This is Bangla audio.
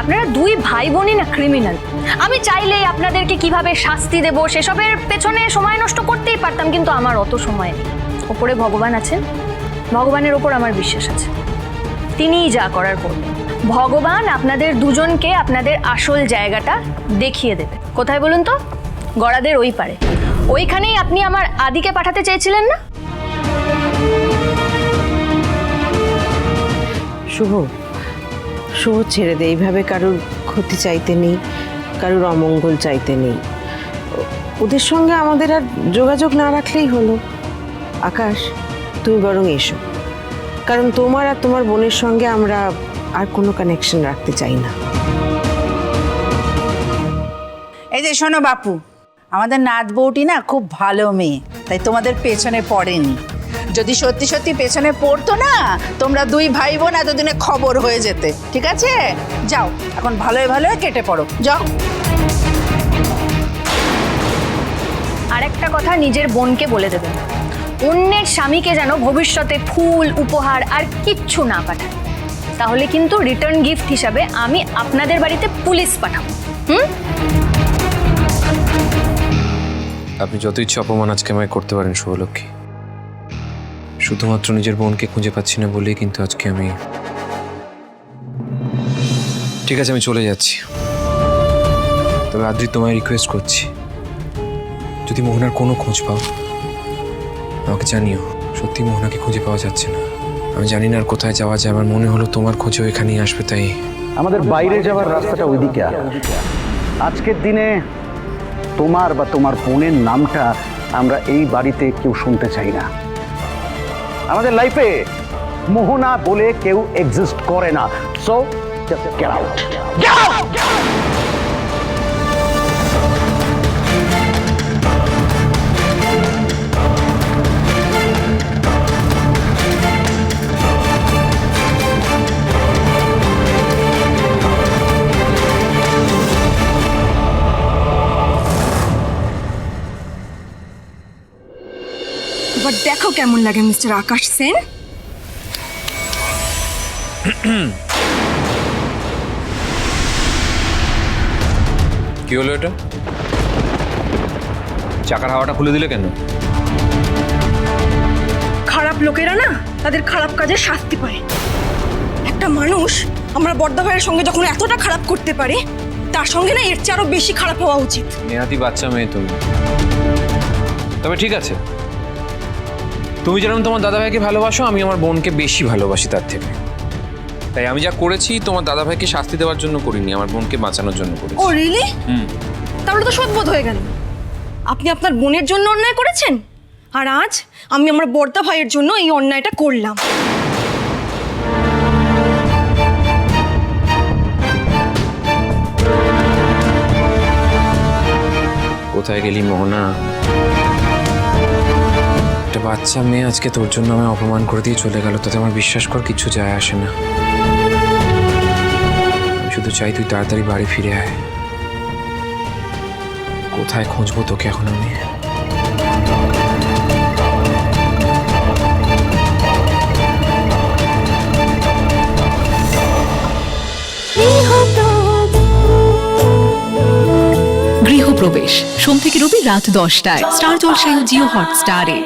আপনারা দুই ভাই বোনই না ক্রিমিনাল আমি চাইলেই আপনাদেরকে কীভাবে শাস্তি দেব, সেসবের পেছনে সময় নষ্ট করতেই পারতাম, কিন্তু আমার অত সময় নেই। ওপরে ভগবান আছেন, ভগবানের ওপর আমার বিশ্বাস আছে। তিনিই যা করার করবেন। ভগবান আপনাদের দুজনকে আপনাদের আসল জায়গাটা দেখিয়ে দেবে। কোথায় বলুন তো? গড়াদের ওই পারে। ওইখানেই আপনি আমার আদিকে পাঠাতে চেয়েছিলেন না? শুভ শুভ ছেড়ে দে। এইভাবে কারোর ক্ষতি চাইতে নেই, কারোর অমঙ্গল চাইতে নেই। ওদের সঙ্গে আমাদের আর যোগাযোগ না রাখলেই হলো। আকাশ, তুমি বরং এসো। কারণ তোমার আর তোমার বোনের সঙ্গে আমরা আর কোনো কানেকশন রাখতে চাই না। এই যে শোনো বাপু, আমাদের নাত বউটি না খুব ভালো মেয়ে, তাই তোমাদের পেছনে পড়েনি। যদি সত্যি সত্যি পেছনে পড়তো না তোমরা দুই ভাই বোন এতদিনে খবর হয়ে যেতে। ঠিক আছে? যাও এখন ভালোই ভালোই কেটে পড়ো। যাও। আর একটা কথা নিজের বোনকে বলে দেবেন অন্যের স্বামীকে যেন ভবিষ্যতে ফুল উপহার আর কিচ্ছু না পাঠায়। তাহলে কিন্তু রিটার্ন গিফট হিসাবে আমি আপনাদের বাড়িতে পুলিশ পাঠাবো। হুম? আপনি যত ইচ্ছে অপমান আজকে আমায় করতে পারেন শুভলক্ষ্মী। শুধুমাত্র নিজের বোনকে খুঁজে পাচ্ছি না বলেই কিন্তু আজকে আমি ঠিক আছে, আমি চলে যাচ্ছি। তবে আদ্রি, তোমায় রিকোয়েস্ট করছি। যদি মোহনার কোনো খোঁজ পাও, আমাকে জানিও। সত্যি মোহনাকে খুঁজে পাওয়া যাচ্ছে না। আমি জানি না আর কোথায় যাওয়া যায়। আমার মনে হলো তোমার খোঁজও এখানেই আসবে, তাই আমাদের বাইরে যাওয়ার রাস্তাটা ওইদিকে আজকের দিনে তোমার বা তোমার বোনের নামটা আমরা এই বাড়িতে কেউ শুনতে চাই না। আমাদের লাইফে মোহনা বলে কেউ এক্সিস্ট করে না। সো গেট আউট এবার দেখো কেমন লাগে মিস্টার আকাশ সেন। কি হলো এটা? চাকার হাওয়াটা খুলে দিলে কেন? খারাপ লোকেরা না তাদের খারাপ কাজে শাস্তি পায়। একটা মানুষ আমরা বর্দা ভাইয়ের সঙ্গে যখন এতটা খারাপ করতে পারে তার সঙ্গে না এর চেয়ে আরও বেশি খারাপ হওয়া উচিত। নেহাতি বাচ্চা মেয়ে তুমি। তবে ঠিক আছে তুমি যেরকম তোমার দাদাভাইকে ভালোবাসো আমি আমার বোনকে বেশি ভালোবাসি তার থেকে। তাই আমি যা করেছি তোমার দাদাভাইকে শাস্তি দেওয়ার জন্য করিনি আমার বোনকে বাঁচানোর জন্য করেছি। Oh really hmm. তাহলে তো সদবোধ হয়ে গেল। আপনি আপনার বোনের জন্য অন্যায় করেছেন? আর আজ আমি আমার বর্দা ভাইয়ের জন্য এই অন্যায়টা করলাম। কোথায় গেলি মোহনা? একটা বাচ্চা মেয়ে আজকে তোর জন্য আমায় অপমান করে দিয়ে চলে গেল, তাতে আমার বিশ্বাস কর কিছু যায় আসে না। আমি শুধু চাই তুই তাড়াতাড়ি বাড়ি ফিরে আয়। কোথায় খুঁজবো তোকে এখন আমি? গৃহপ্রবেশ। সোম থেকে রবি রাত দশটায়। স্টার জলসায় জিও হটস্টারে।